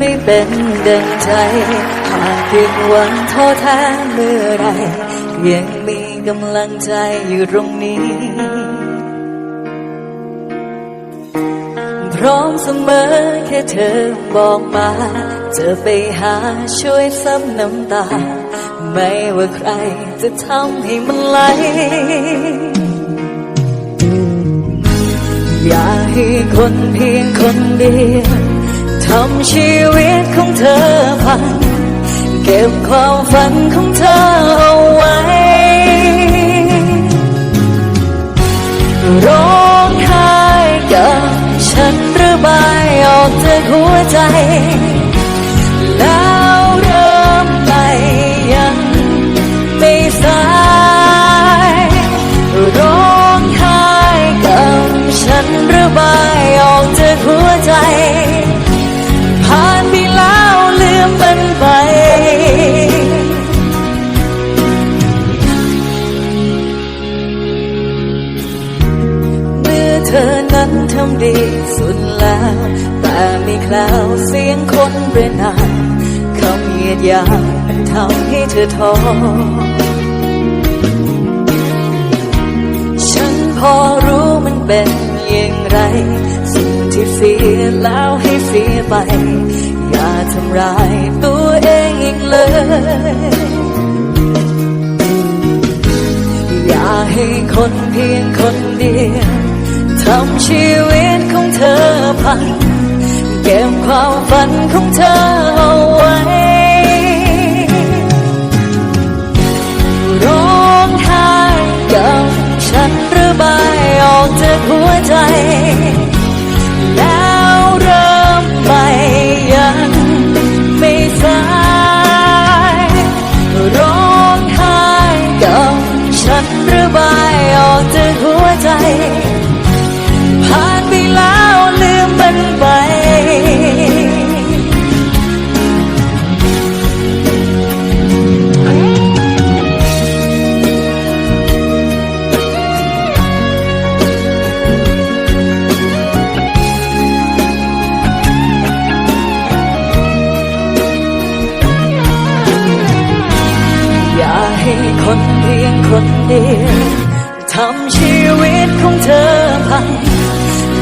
ม่เป็นดังใจหากผิดหวังท้อแท้เมื่อไรยังมีกำลังใจอยู่ตรงนี้ พร้อมเสมอแค่เธอบอกมาจะไปหาช่วยซับน้ำตา ไม่ว่าใครจะทำให้มันไหลอยากให้คนเพียงคนเดียว ทำชีวิตของเธอพัง เก็บความฝันของเธอเอาไว้ ร้องไห้กับฉันระบายออกจากหัวใจ เธอนั้นทำดีสุดแล้ว แต่ไม่แคล้วเสียงคนเรนานคำเหยียดหยามมันทำให้เธอท้อฉันพอรู้มันเป็นอย่างไร สิ่งที่เสียแล้วให้เสียไป อย่าทำร้ายตัวเองอีกเลยอย่าให้คนเพียงคนเดียว ทำชีวิตของเธอพันเก็บความฝันของเธอเอาไว้ร้องไห้กับฉันระบายออกจากหัวใจ ยงคนเดียวทำชีวิตของเธอพัง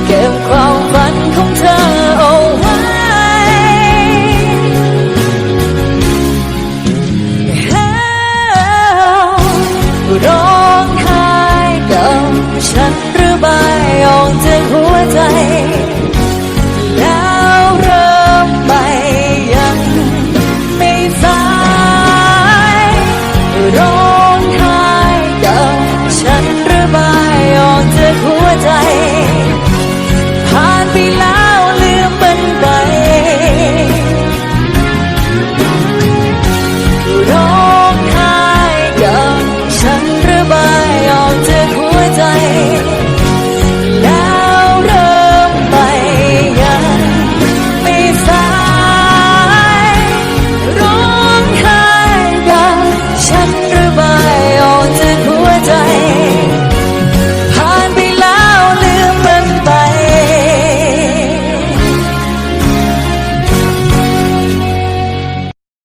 เก็บความฝันของเธอเอาไว้ร้องไห้กับฉันหรือใบออกจากหัวใจ